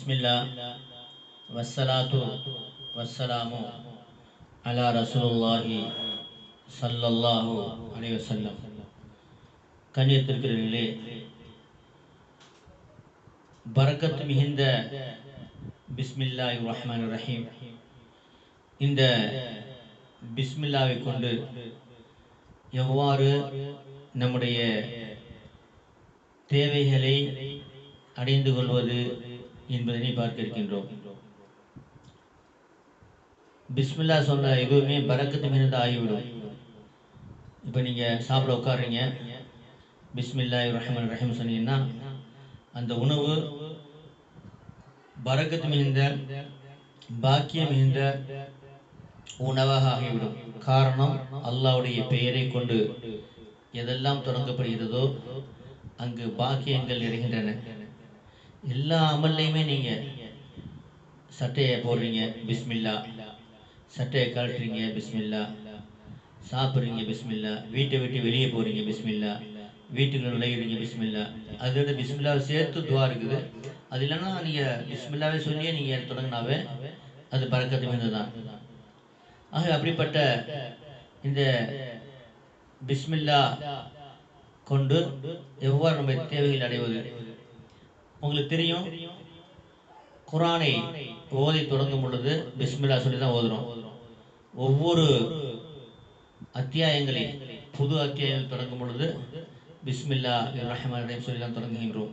பிஸ்மில்லா. வஸ்ஸலாத்து அலா பரக்கத் மிகுந்த பிஸ்மில்லாய் ரஹ்மான் ரஹீம் இந்த பிஸ்மில்லாவை கொண்டு எவ்வாறு நம்முடைய தேவைகளை அடைந்து கொள்வது என்பதனை பார்க்க இருக்கின்றோம் பிஸ்மில்லா சொன்ன எதுவுமே பறக்கத்து மிகுந்த ஆகிவிடும். இப்போ நீங்கள் சாப்பிட உட்காடுறீங்க பிஸ்மில்லா ரஹ்மான் ரஹீம் சொன்னீங்கன்னா அந்த உணவு பறக்கத்து மிகுந்த பாக்கியம் மிகுந்த உணவாக ஆகிவிடும். காரணம் அல்லாவுடைய பெயரை கொண்டு எதெல்லாம் தொடங்கப்படுகிறதோ அங்கு பாக்கியங்கள் நிறைகின்றன. எல்லா அமல்லையுமே நீங்கள் சட்டையை போடுறீங்க பிஸ்மில்லா. சட்டையை கழட்டுறீங்க பிஸ்மில்லா. சாப்பிட்றீங்க பிஸ்மில்லா. வீட்டை விட்டு வெளியே போகிறீங்க பிஸ்மில்லா. வீட்டுக்குள்ள நுழையிறீங்க பிஸ்மில்லா. அதோட பிஸ்மில்லாவை சேர்த்து துவா இருக்குது. அது இல்லைன்னா நீங்கள் பிஸ்மில்லாவே சொல்லியே நீங்கள் தொடங்கினாவே அது பறக்கத்து மீது தான் ஆக அப்படிப்பட்ட இந்த பிஸ்மில்லா கொண்டு எவ்வாறு நம்ம தேவைகள் அடைவது? உங்களுக்கு தெரியும். குரானை ஓதி தொடங்கும் பொழுது பிஸ்மில்லா சொல்லி தான் ஓதுறோம். ஒவ்வொரு அத்தியாயங்களை புது அத்தியாயங்கள் தொடங்கும் பொழுது பிஸ்மில்லா ரஹ்மான் சொல்லி தான் தொடங்குகின்றோம்.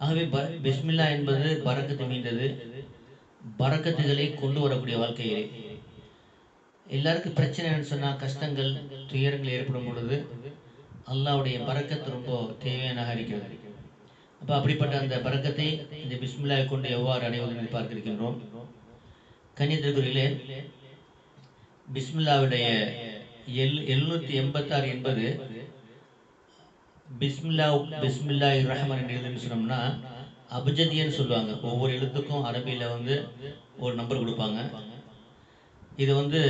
ஆகவே ப பிஸ்மில்லா என்பது பறக்கத்து மீண்டது. பறக்கத்துகளை கொண்டு வரக்கூடிய வாழ்க்கையிலே. எல்லாருக்கும் பிரச்சனைன்னு சொன்னால் கஷ்டங்கள் துயரங்கள் ஏற்படும் பொழுது அல்லாவுடைய பறக்கத்து ரொம்ப தேவையானதாக இருக்கிறது. அப்போ அப்படிப்பட்ட அந்த பறக்கத்தை இந்த பிஸ்மில்லாவை கொண்டு எவ்வாறு அடைவது என்று பார்க்க இருக்கின்றோம் பிஸ்மில்லாவுடைய எல் எழுநூற்றி எண்பத்தாறு என்பது பிஸ்மில்லா பிஸ்மில்லா ரஹ்மான் என்று எழுதுன்னு சொன்னோம்னா அபஜதியன்னு சொல்லுவாங்க. ஒவ்வொரு எழுத்துக்கும் அரபியில் வந்து ஒரு நம்பர் கொடுப்பாங்க. இது வந்து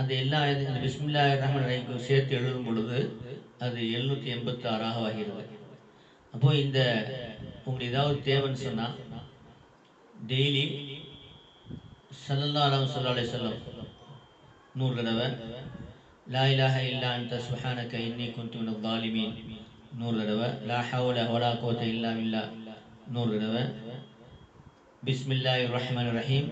அந்த எல்லா அந்த பிஸ்மில்லா ரஹ்மான் சேர்த்து எழுதும் பொழுது அது எழுநூற்றி எண்பத்தி ஆறாக ஆகிறது. அப்போது இந்த உங்களுக்கு ஏதாவது தேவைன்னு சொன்னால் டெய்லி சல்லல்லா அலம் சொல்லா நூறு தடவை லா இலாஹ இல்லா அந்த சுஹானக இன்னி குந்து மின தாலிமீன் நூறு தடவை லா ஹவுல வலா கோத்த இல்லா இல்லா நூறு தடவை. பிஸ்மில்லாஹி ரஹ்மான் ரஹீம்.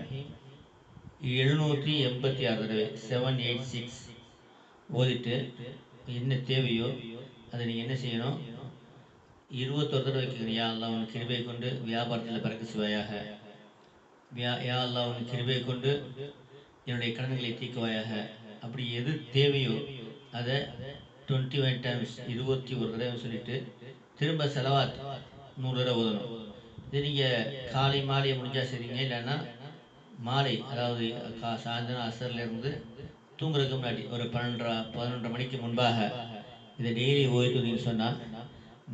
எழுநூற்றி எண்பத்தி ஆறு தடவை செவன் எயிட் சிக்ஸ் ஓதிட்டு என்ன தேவையோ அதை நீங்கள் என்ன செய்யணும்? இருபத்தொரு தடவை வைக்கிறேன் யா அல்லா உன் கிருபை கொண்டு வியாபாரத்தில் பிறக்க சுவையாக யா அல்லா உன் கிருபை கொண்டு என்னுடைய கடன்களை தீக்குவாயாக. அப்படி எது தேவையோ அதை டுவெண்ட்டி ஒன் டைம்ஸ் இருபத்தி ஒரு தடவை சொல்லிட்டு திரும்ப செலவாத் நூறு தடவை ஓதணும். இது நீங்கள் காலை மாலையை முடிஞ்சால் சரிங்க இல்லைன்னா மாலை அதாவது கா சாயந்தரம் அசர்லேருந்து தூங்குறதுக்கு முன்னாடி ஒரு பன்னெண்டரை பதினொன்றரை மணிக்கு முன்பாக இதை டெய்லி ஓய்வு சொன்னால்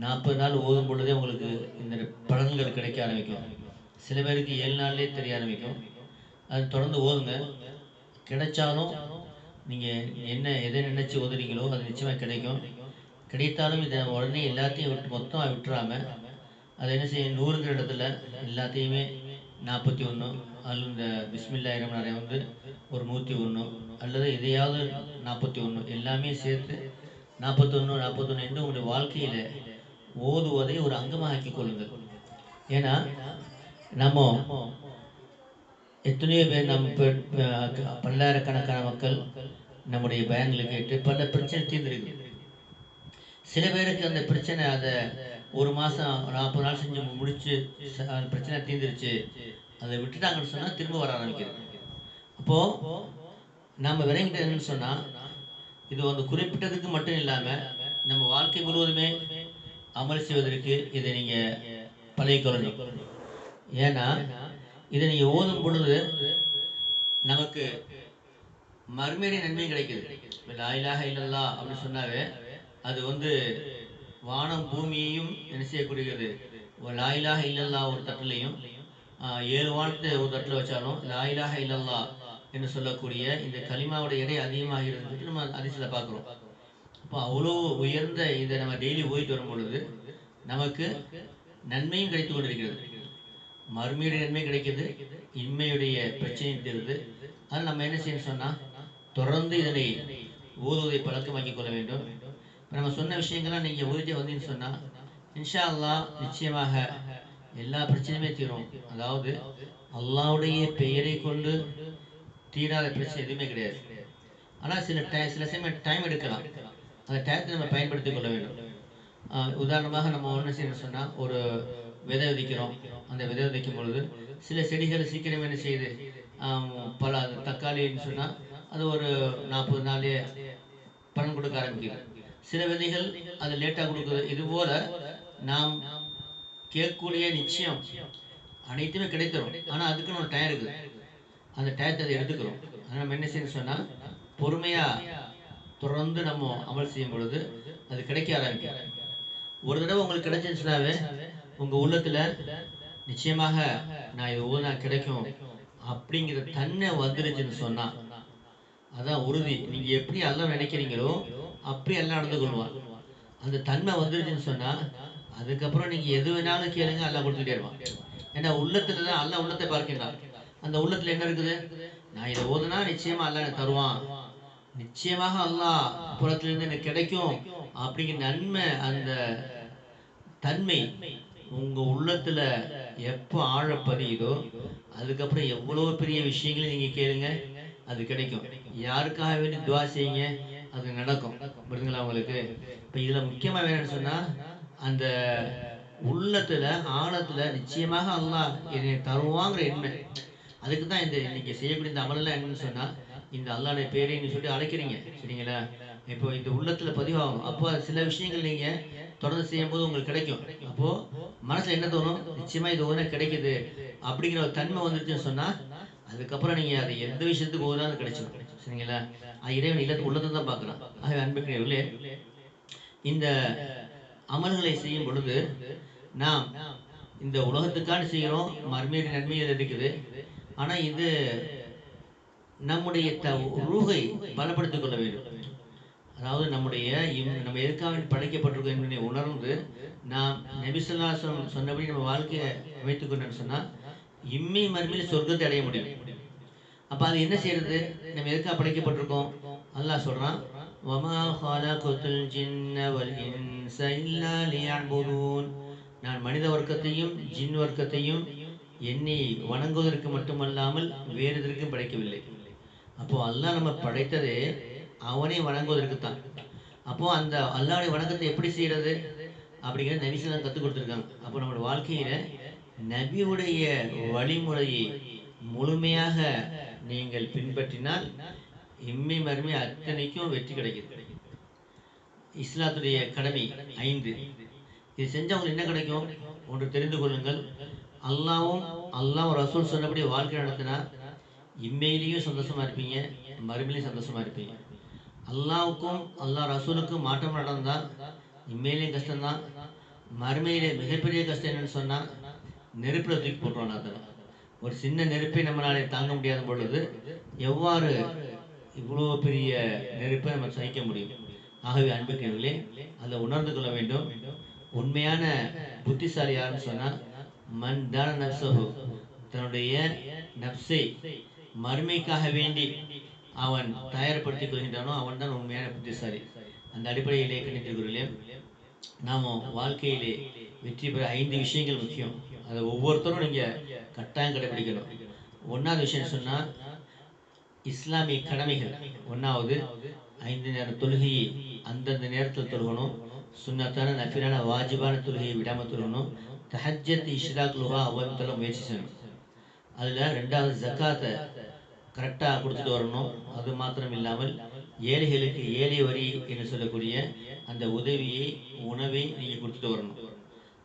நாற்பது நாள் ஓதும் பொழுதே உங்களுக்கு இந்த பலன்கள் கிடைக்க ஆரம்பிக்கும். சில பேருக்கு ஏழு நாள்லேயே தெரிய ஆரம்பிக்கும். அது தொடர்ந்து ஓதுங்க. கிடைச்சாலும் நீங்கள் என்ன எதை நினச்சி ஓதுறீங்களோ அது நிச்சயமாக கிடைக்கும். கிடைத்தாலும் இதை உடனே எல்லாத்தையும் விட்டு மொத்தமாக விட்டுறாம அதை என்ன செய்யும் நூறுங்கிற இடத்துல எல்லாத்தையுமே நாற்பத்தி ஒன்று அல்லது இந்த பிஸ்மில்லாயிரம் நிறைய வந்து ஒரு நூற்றி ஒன்று அல்லது எதையாவது நாற்பத்தி ஒன்று எல்லாமே சேர்த்து நாற்பத்தொன்று நாற்பத்தொன்று என்று உங்களுடைய வாழ்க்கையில் ஓதுவதை ஒரு அங்கமாக கொள்ளுங்கள். ஏன்னா நம்ம எத்தனையோ பேர் நம்ம பல்லாயிரக்கணக்கான மக்கள் நம்முடைய பயன்களை கேட்டு பல பிரச்சனை தீர்ந்துருக்கு சில பேருக்கு அந்த பிரச்சனை அதை ஒரு மாதம் நாற்பது நாள் செஞ்சு முடிச்சு அந்த பிரச்சனை தீர்ந்துருச்சு. அதை விட்டுட்டாங்கன்னு சொன்னால் திரும்ப வர ஆரம்பிக்கிறது. அப்போது நம்ம விளங்கிட்டு சொன்னால் இது வந்து குறிப்பிட்டதுக்கு மட்டும் இல்லாமல் நம்ம வாழ்க்கை முழுவதுமே அமல் செய்வதற்கு இதை நீங்கள் பழகிக்கொள்ளணும் ஏன்னா இதை நீங்கள் ஓதும் பொழுது நமக்கு மறுமையிலே நன்மை கிடைக்குது. லாயிலாக இல்லல்லா அப்படின்னு சொன்னாவே அது வந்து வானம் பூமியையும் என்ன செய்யக்கூடியது? லாயிலாக இல்லல்லா ஒரு தட்டிலையும் ஏழு வானத்தை ஒரு தட்டில் வச்சாலும் லாயிலாக இல்லல்லா என்று சொல்லக்கூடிய இந்த களிமாவோட எடை அதிகமாகிறது நம்ம அதிசயில் பார்க்குறோம். அப்போ அவ்வளோ உயர்ந்த இதை நம்ம டெய்லி போயிட்டு வரும் பொழுது நமக்கு நன்மையும் கிடைத்து கொண்டிருக்கிறது. மறுமையுடைய நன்மை கிடைக்கிறது இன்மையுடைய பிரச்சனையும் தீருது அதனால் நம்ம என்ன செய்யணும் சொன்னால் தொடர்ந்து இதனை ஓதுவதை பழக்கமாக்கி கொள்ள வேண்டும். இப்போ நம்ம சொன்ன விஷயங்கள்லாம் நீங்கள் உறுதியாக வந்தீங்கன்னு சொன்னால் இன்ஷா அல்லாஹ் நிச்சயமாக எல்லா பிரச்சனையுமே தீரும். அதாவது அல்லாவுடைய பெயரை கொண்டு தீராத பிரச்சனை எதுவுமே கிடையாது. ஆனால் சில டை சில சமயம் டைம் எடுக்கலாம். அந்த டயத்தை நம்ம பயன்படுத்திக் கொள்ள வேண்டும். உதாரணமாக நம்ம ஒன்று செய்யணும் சொன்னால் ஒரு விதை விதைக்கிறோம். அந்த விதை விதைக்கும் பொழுது சில செடிகள் சீக்கிரம் என்ன செய்யுது? பல அது தக்காளின்னு சொன்னால் அது ஒரு நாற்பது நாளே பலன் கொடுக்க ஆரம்பிக்குது. சில விதைகள் அது லேட்டாக கொடுக்குது. இது போல நாம் கேட்கக்கூடிய நிச்சயம் அனைத்துமே கிடைத்தரும். ஆனால் அதுக்குன்னு ஒரு டயம் இருக்குது. அந்த டயத்தை அதை எடுத்துக்கிறோம். அதை நம்ம என்ன செய்யணும் சொன்னால் பொறுமையாக தொடர்ந்து நம்ம அமல் செய்யும் பொழுது அது கிடைக்க ஆரம்பிக்கும் ஒரு தடவை உங்களுக்கு கிடைச்சிருச்சுனாவே உங்கள் உள்ளத்தில் நிச்சயமாக நான் இது நான் கிடைக்கும் அப்படிங்கிற தன்னை வந்துருச்சுன்னு சொன்னால் அதான் உறுதி. நீங்கள் எப்படி எல்லாம் நினைக்கிறீங்களோ அப்படி எல்லாம் நடந்து கொள்வான். அந்த தன்மை வந்துருச்சுன்னு சொன்னால் அதுக்கப்புறம் நீங்கள் எது வேணாலும் கேளுங்க எல்லாம் கொடுத்துட்டே இருப்பான். ஏன்னா உள்ளத்துல தான் எல்லாம் உள்ளத்தை பார்க்கின்றான். அந்த உள்ளத்துல என்ன இருக்குது? நான் இதை ஓதுனா நிச்சயமா எல்லாம் எனக்கு தருவான். நிச்சயமாக அல்லாஹ் புறத்திலிருந்து எனக்கு கிடைக்கும். அப்படிங்கிற நன்மை அந்த தன்மை உங்க உள்ளத்துல எப்போ ஆழ பதியுதோ அதுக்கப்புறம் எவ்வளவு பெரிய விஷயங்களை நீங்க கேளுங்க அது கிடைக்கும். யாருக்காக வேண்டி துவா செய்யுங்க அது நடக்கும். புரியுதுங்களா உங்களுக்கு? இப்போ இதுல முக்கியமா வேணும்னு சொன்னா அந்த உள்ளத்துல ஆழத்துல நிச்சயமாக அல்லாஹ் என்னை தருவாங்கிற எண்ணம். அதுக்கு தான் இந்த இன்னைக்கு செய்யக்கூடிய இந்த அமலெல்லாம் என்னன்னு சொன்னா இந்த அல்லாடைய பேரை நீ சொல்லி அழைக்கிறீங்க சரிங்களா? இப்போ இந்த உள்ளத்துல பதிவாகும். அப்போ சில விஷயங்கள் நீங்க தொடர்ந்து செய்யும் போது உங்களுக்கு கிடைக்கும். அப்போ மனசுல என்ன தோணும்? நிச்சயமா இது ஒன்று கிடைக்குது அப்படிங்கிற ஒரு தன்மை வந்துருச்சுன்னு சொன்னா அதுக்கப்புறம் நீங்க அது எந்த விஷயத்துக்கு ஓதுனா அது கிடைச்சிடும் சரிங்களா? அது இறைவன் இல்லத்து உள்ளத்தை தான் பார்க்கலாம் ஆகவே அன்புக்குரியவர்களே இந்த அமல்களை செய்யும் பொழுது நாம் இந்த உலகத்துக்கான செய்கிறோம் மர்மையுடைய நன்மையில் இருக்குது ஆனா இது நம்முடைய த ரூகை பலப்படுத்திக் கொள்ள வேண்டும். அதாவது நம்முடைய நம்ம எதுக்காக படைக்கப்பட்டிருக்கோம் என்பதை உணர்ந்து நாம் நபிசுல்லாசம் சொன்னபடி நம்ம வாழ்க்கையை அமைத்துக் கொண்டோம்னு சொன்னா இம்மை மறுமையில் சொர்க்கத்தை அடைய முடியும். அப்ப அது என்ன செய்யறது? நம்ம எதுக்காக படைக்கப்பட்டிருக்கோம்? அல்லாஹ் சொல்றான் வமா ஹலகுத்துல் ஜின்ன வல் இன்ஸ இல்லா நான் மனித வர்க்கத்தையும் ஜின் வர்க்கத்தையும் எண்ணி வணங்குவதற்கு மட்டுமல்லாமல் வேறு எதற்கும் படைக்கவில்லை. அப்போ அல்லாஹ் நம்ம படைத்தது அவனை வணங்குவதற்கு தான் அப்போ அந்த அல்லாவுடைய வணக்கத்தை எப்படி செய்யறது அப்படிங்கிறத நபிசெல்லாம் கற்றுக் கொடுத்துருக்காங்க. அப்போ நம்மளோட வாழ்க்கையில நபியுடைய வழிமுறையை முழுமையாக நீங்கள் பின்பற்றினால் இம்மை மறுமை அத்தனைக்கும் வெற்றி கிடைக்குது. இஸ்லாத்துடைய கடமை ஐந்து. இது செஞ்சவங்களுக்கு என்ன கிடைக்கும்? ஒன்று தெரிந்து கொள்ளுங்கள். அல்லாவும் அல்லாஹ் ரசூல் சொன்னபடி வாழ்க்கை நடத்தினா இம்மையிலையும் சந்தோஷமா இருப்பீங்க மறுமையிலையும் சந்தோஷமா இருப்பீங்க. அல்லாவுக்கும் அல்லாஹ் ரசூலுக்கும் மாற்றம் நடந்தால் இம்மையிலையும் கஷ்டம்தான். மறுமையிலே மிகப்பெரிய கஷ்டம் என்னன்னு சொன்னால் நெருப்பில் தூக்கி போட்டுருவோம் அதில் ஒரு சின்ன நெருப்பை நம்மளாலே தாங்க முடியாத பொழுது எவ்வாறு இவ்வளோ பெரிய நெருப்பை நம்ம சகிக்க முடியும்? ஆகவே அன்புக்குரியவர்களே அதை உணர்ந்து கொள்ள வேண்டும். உண்மையான புத்திசாலி யாருன்னு சொன்னால் மன் தான நப்சஹு தன்னுடைய நப்சை மறுமைக்காக வேண்டி அவன் தயார்படுத்திக் கொள்கின்றானோ அவன் தான் உண்மையான புத்திசாலி. அந்த அடிப்படையிலே கணித்திருக்கிறே நாம வாழ்க்கையிலே வெற்றி பெற ஐந்து விஷயங்கள் முக்கியம். அதை ஒவ்வொருத்தரும் நீங்க கட்டாயம் கடைபிடிக்கணும் ஒன்றாவது விஷயம் சொன்னா இஸ்லாமிய கடமைகள். ஒன்றாவது ஐந்து நேர தொழுகையை அந்தந்த நேரத்தில் தொழுகணும். சுண்ணத்தான நஃபிலான வாஜிபான தொழுகையை விடாமல் தொழுகணும். தஹஜத் இஷ்ராக் லுஹா அவ்வளவு முயற்சி செய்யணும். அதில் ரெண்டாவது ஜக்காத்தை கரெக்டாக கொடுத்துட்டு வரணும். அது மாத்திரம் இல்லாமல் ஏழைகளுக்கு ஏழை வரி என்று சொல்லக்கூடிய அந்த உதவியை உணவை நீங்கள் கொடுத்துட்டு வரணும்.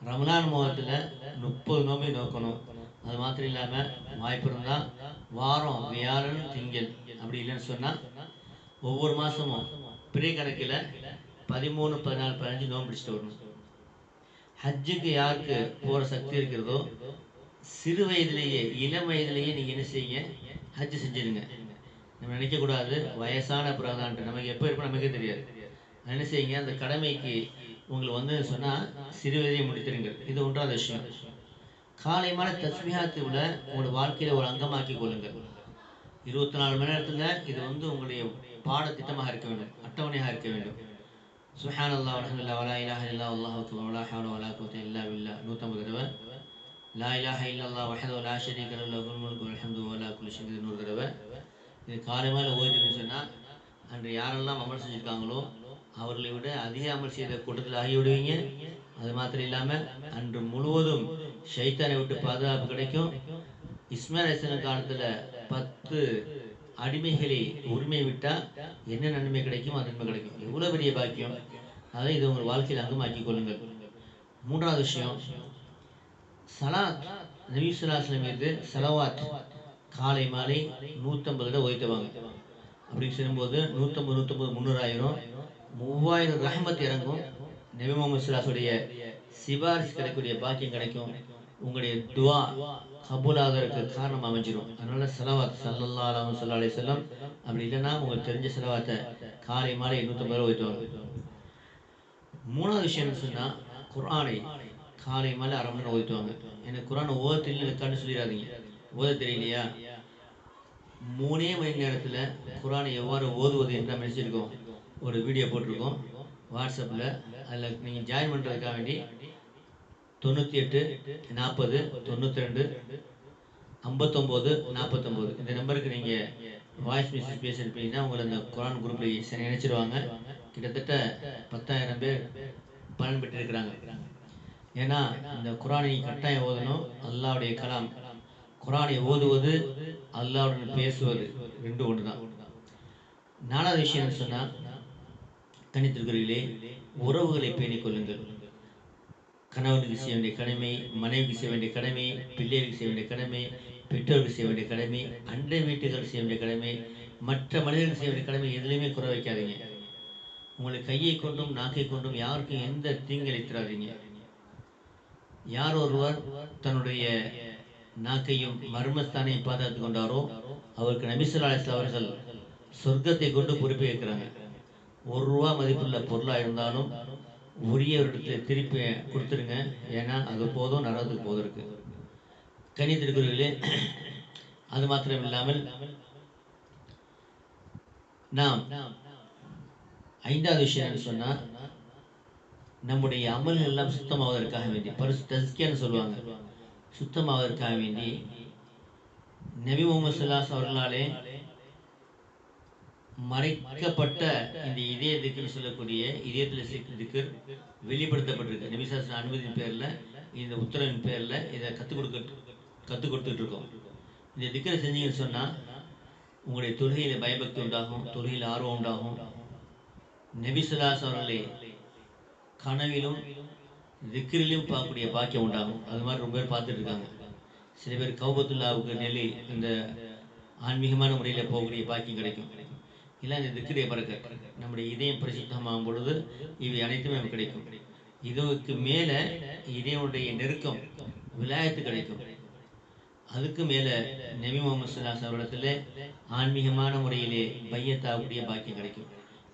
ரமலான் மாதத்தில் முப்பது நோம்பை நோக்கணும். அது மாத்திரம் இல்லாமல் வாய்ப்பு இருந்தால் வாரம் வியாழன் திங்கள் அப்படி இல்லைன்னு சொன்னால் ஒவ்வொரு மாதமும் பிறை கணக்கில் பதிமூணு பதினாலு பதினஞ்சு நோம்பு பிடிச்சிட்டு வரணும். ஹஜ்ஜுக்கு யாருக்கு போகிற சக்தி இருக்கிறதோ சிறு வயதிலேயே இளம் வயதிலேயே நீங்கள் என்ன செய்யுங்க? ஹஜ் செஞ்சிருங்க. நம்ம நினைக்கக்கூடாது. வயசான பிறகுதான்ட்டு. நமக்கு எப்போ இருப்போம் நமக்கே தெரியாது. என்ன செய்யுங்க அந்த கடமைக்கு உங்களுக்கு வந்து சொன்னால் சிறு வயதிலே முடித்திருங்க. இது ஒன்றாவது விஷயம். காலை மாலை தஸ்மிஹாத்தை விட உங்களோட வாழ்க்கையில் ஒரு அங்கமாக்கி கொள்ளுங்கள் இருபத்தி நாலு மணி நேரத்துல இது வந்து உங்களுடைய பாடத்திட்டமாக இருக்க வேண்டும். அட்டவணையாக இருக்க வேண்டும். சுஹான் அல்லா இல்லா வலா இலாஹ் இல்லா அல்லாஹ் வலா ஹவ்ல வலா குவத்த இல்லா பில்லா. நூற்றம்பது தடவை லா இலாஹ இல்லல்லா வஹது லா ஷரீக லஹு லஹுல் முல்கு வல் வலா குல்லி ஷைஇன் நூறு தடவை இது காலை மேலே ஓய்வுன்னு சொன்னால் அன்று யாரெல்லாம் அமல் செஞ்சுருக்காங்களோ அவர்களை விட அதிக அமல் செய்த கூட்டத்தில் ஆகிவிடுவீங்க. அது மாத்திரம் இல்லாமல் அன்று முழுவதும் ஷைத்தானை விட்டு பாதுகாப்பு கிடைக்கும். இஸ்மாயில் அலிஸ்லாம் காலத்தில் பத்து அடிமைகளை உரிமை விட்டால் என்ன நன்மை கிடைக்கும் அது நன்மை கிடைக்கும். எவ்வளோ பெரிய பாக்கியம்? அதை இது உங்கள் வாழ்க்கையில் அங்கமாக்கி கொள்ளுங்கள். மூன்றாவது விஷயம் சலாத் நபி சுல்லாஸ்லம் மீது செலவாத் காலை மாலை நூற்றம்பது தடவை ஓய்த்துவாங்க அப்படின்னு சொல்லும்போது நூற்றம்பது நூற்றம்பது முந்நூறாயிரம் மூவாயிரம் ரஹமத் இறங்கும். நபி முகமது சுல்லாஸுடைய சிபாரிசு கிடைக்கக்கூடிய பாக்கியம் கிடைக்கும். உங்களுடைய துவா கபூலாகிறதுக்கு காரணம் அமைஞ்சிடும் அதனால செலவாத் சல்லல்லா அலாம சொல்லா அலி செல்லம் அப்படி இல்லைன்னா உங்களுக்கு தெரிஞ்ச செலவாத்தை காலை மாலை நூற்றம்பது ரூபா ஓய்த்துவாங்க மூணாவது விஷயம்னு சொன்னால் குர்ஆனை காலை மேலே அரை மணி நேரம் ஓய்த்துவாங்க. எனக்கு குரானை ஓத தெரியலக்கான்னு சொல்லிடாதீங்க. ஓத தெரியலையா? மூணே மணி நேரத்தில் குரானை எவ்வாறு ஓதுவது என்று நம்ம ஒரு வீடியோ போட்டிருக்கோம். வாட்ஸ்அப்பில் அதில் நீங்கள் ஜாயின் பண்ணுறதுக்காக வேண்டி தொண்ணூற்றி எட்டு நாற்பது தொண்ணூற்றி ரெண்டு ஐம்பத்தொம்போது நாற்பத்தொம்போது இந்த நம்பருக்கு நீங்கள் வாய்ஸ் மெசேஜ் பேசியிருப்பீங்கன்னா உங்களை அந்த குரான் குரூப்பில் நினைச்சிருவாங்க கிட்டத்தட்ட பத்தாயிரம் பேர் பலன் பெற்றிருக்கிறாங்க ஏன்னா இந்த குரானை கட்டாயம் ஓதணும் அல்லாவுடைய கலாம். குரானை ஓதுவது அல்லாவுடன் பேசுவது ரெண்டு ஒன்று தான் நாலாவது விஷயம் சொன்னால் கணித்திருக்கிறீர்களே உறவுகளை பேணிக் கொள்ளுங்கள். கணவனுக்கு செய்ய வேண்டிய கடமை மனைவிக்கு செய்ய வேண்டிய கடமை பிள்ளைகளுக்கு செய்ய வேண்டிய கடமை பெற்றோருக்கு செய்ய வேண்டிய கடமை அண்டை வீட்டுகள் செய்ய வேண்டிய கடமை மற்ற மனிதர்கள் செய்ய வேண்டிய கடமை எதுலையுமே குறை வைக்காதீங்க. உங்களை கையை கொண்டும் நாக்கை கொண்டும் யாருக்கும் எந்த தீங்கு அளித்திராதீங்க யார் ஒருவர் தன்னுடைய நாக்கையும் மர்மஸ்தானையும் பாதுகாத்து கொண்டாரோ அவருக்கு நபிசுல்லாஸ் அவர்கள் சொர்க்கத்தை கொண்டு பொறுப்பே இருக்கிறாங்க ஒரு ரூபா மதிப்புள்ள பொருளாக இருந்தாலும் உரிய திருப்பி கொடுத்துருங்க. ஏன்னா அது போதும் நரகத்துக்கு போதும் இருக்கு. கனி கணித்திருக்கிறீர்களே அது மாத்திரம் இல்லாமல் நாம் ஐந்தாவது விஷயம் என்ன சொன்னா நம்முடைய அமல்கள் எல்லாம் சுத்தமாவதற்காக வேண்டி பரிசு தஸ்கியான்னு சொல்லுவாங்க. சுத்தமாவதற்காக வேண்டி நபி முகமது சுல்லாஸ் அவர்களாலே மறைக்கப்பட்ட இந்த இதய திக்குன்னு சொல்லக்கூடிய இதயத்தில் திக்கு வெளிப்படுத்தப்பட்டிருக்கு. நபிசாசன அனுமதியின் பேரில் இந்த உத்தரவின் பேரில் இதை கற்றுக் கொடுக்க கற்றுக் கொடுத்துட்டு இருக்கோம் இந்த திக்கரை செஞ்சீங்கன்னு சொன்னால் உங்களுடைய தொழுகையில் பயபக்தி உண்டாகும் தொழுகையில் ஆர்வம் உண்டாகும். நபிசுல்லாஸ் அவர்களை கனவிலும் திக்கிரிலும் பார்க்கக்கூடிய பாக்கியம் உண்டாகும். அது மாதிரி ரொம்ப பேர் பார்த்துட்டு இருக்காங்க சில பேர் கௌபத்துல்லாவுக்கு நெல்லி இந்த ஆன்மீகமான முறையில் போகக்கூடிய பாக்கியம் கிடைக்கும். இல்லை இந்த திக்கிரிய பறக்க. நம்முடைய இதயம் பிரசித்தமாகும் பொழுது இவை அனைத்துமே நமக்கு கிடைக்கும். இதுக்கு மேலே இதயனுடைய நெருக்கம் விலாயத்து கிடைக்கும். அதுக்கு மேலே நபி முகமது சல்லாஸ் அவரிடத்துல ஆன்மீகமான முறையிலே பையத்தாகக்கூடிய பாக்கியம் கிடைக்கும்.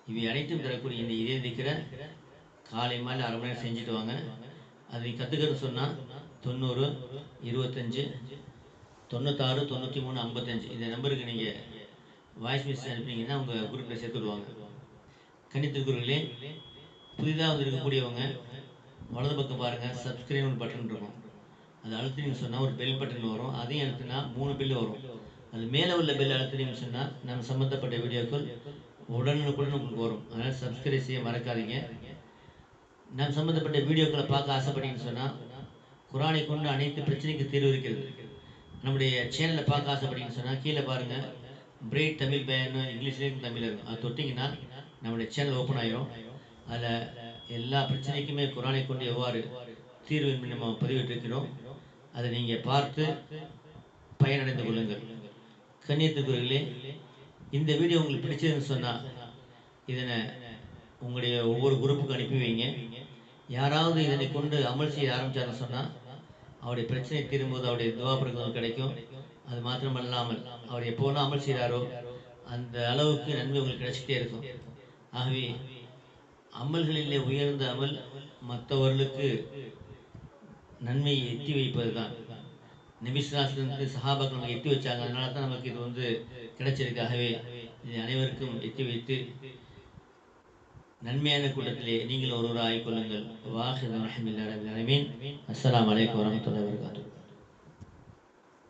இவை அனைத்தும் தரக்கூடிய இந்த இதய திக்கிற காலை மாலை அரை மணி நேரம் செஞ்சுட்டு வாங்க. அதை கற்றுக்கன்னு சொன்னால் தொண்ணூறு இருபத்தஞ்சு தொண்ணூத்தாறு தொண்ணூற்றி மூணு ஐம்பத்தஞ்சு. இந்த நம்பருக்கு நீங்கள் வாய்ஸ் மெசேஜ் அனுப்பினீங்கன்னா உங்கள் குரூப்பில் சேர்த்துடுவாங்க கணித்திருக்கிறவர்களே புதிதாக வந்து இருக்கக்கூடியவங்க வலது பக்கம் பாருங்கள் சப்ஸ்கிரைப் பட்டன் இருக்கும். அது அழுத்தினீங்கன்னு சொன்னால் ஒரு பெல் பட்டன் வரும். அதையும் அழுத்தினா மூணு பில்லு வரும். அது மேலே உள்ள பெல் அழுத்தினீங்கன்னு சொன்னால் நம்ம சம்மந்தப்பட்ட வீடியோக்கள் உடனுக்குடன் உங்களுக்கு வரும். அதனால் சப்ஸ்கிரைப் செய்ய மறக்காதீங்க. நம் சம்மந்தப்பட்ட வீடியோக்களை பார்க்க ஆசைப்பட்டீங்கன்னு சொன்னால் குரானை கொண்டு அனைத்து பிரச்சனைக்கு தீர்வு இருக்கிறது. நம்முடைய சேனலை பார்க்க ஆசைப்பட்டீங்கன்னு சொன்னால் கீழே பாருங்கள் பிரைட் தமிழ் பேர்னு இங்கிலீஷ்லேயும் தமிழ் இருக்கும். அது தொட்டிங்கன்னா நம்முடைய சேனல் ஓப்பன் ஆகிரும் அதில் எல்லா பிரச்சனைக்குமே குரானை கொண்டு எவ்வாறு தீர்வு நம்ம பதிவிட்டிருக்கிறோம். அதை நீங்கள் பார்த்து பயனடைந்து கொள்ளுங்கள். கண்ணியத்துக்குரியர்களே இந்த வீடியோ உங்களுக்கு பிடிச்சதுன்னு சொன்னால் இதனை உங்களுடைய ஒவ்வொரு குரூப்புக்கு அனுப்பி வைங்க. யாராவது இதனை கொண்டு அமல் செய்ய ஆரம்பிச்சாருன்னு சொன்னால் அவருடைய பிரச்சனை தீரும்போது அவருடைய துவாபிரகம் கிடைக்கும். அது மாத்திரமல்லாமல் அவர் எப்போனா அமல் செய்கிறாரோ அந்த அளவுக்கு நன்மை உங்களுக்கு கிடைச்சிட்டே இருக்கும். ஆகவே அமல்களிலே உயர்ந்த அமல் மற்றவர்களுக்கு நன்மையை எத்தி வைப்பது தான் நபிஸ்லாஸ்லேருந்து சஹாபாக்கள் நமக்கு எத்தி வச்சாங்க. அதனால தான் நமக்கு இது வந்து கிடைச்சிருக்காகவே இது அனைவருக்கும் எத்தி வைத்து நன்மையான கூட்டத்திலே நீங்கள் ஒருவராக ஆகிக்கொள்ளுங்கள் வாஹிர் அலமீன் அஸ்ஸலாமு வலைக்கம் வரமத்துல்லாஹி வபரகாத்துஹு.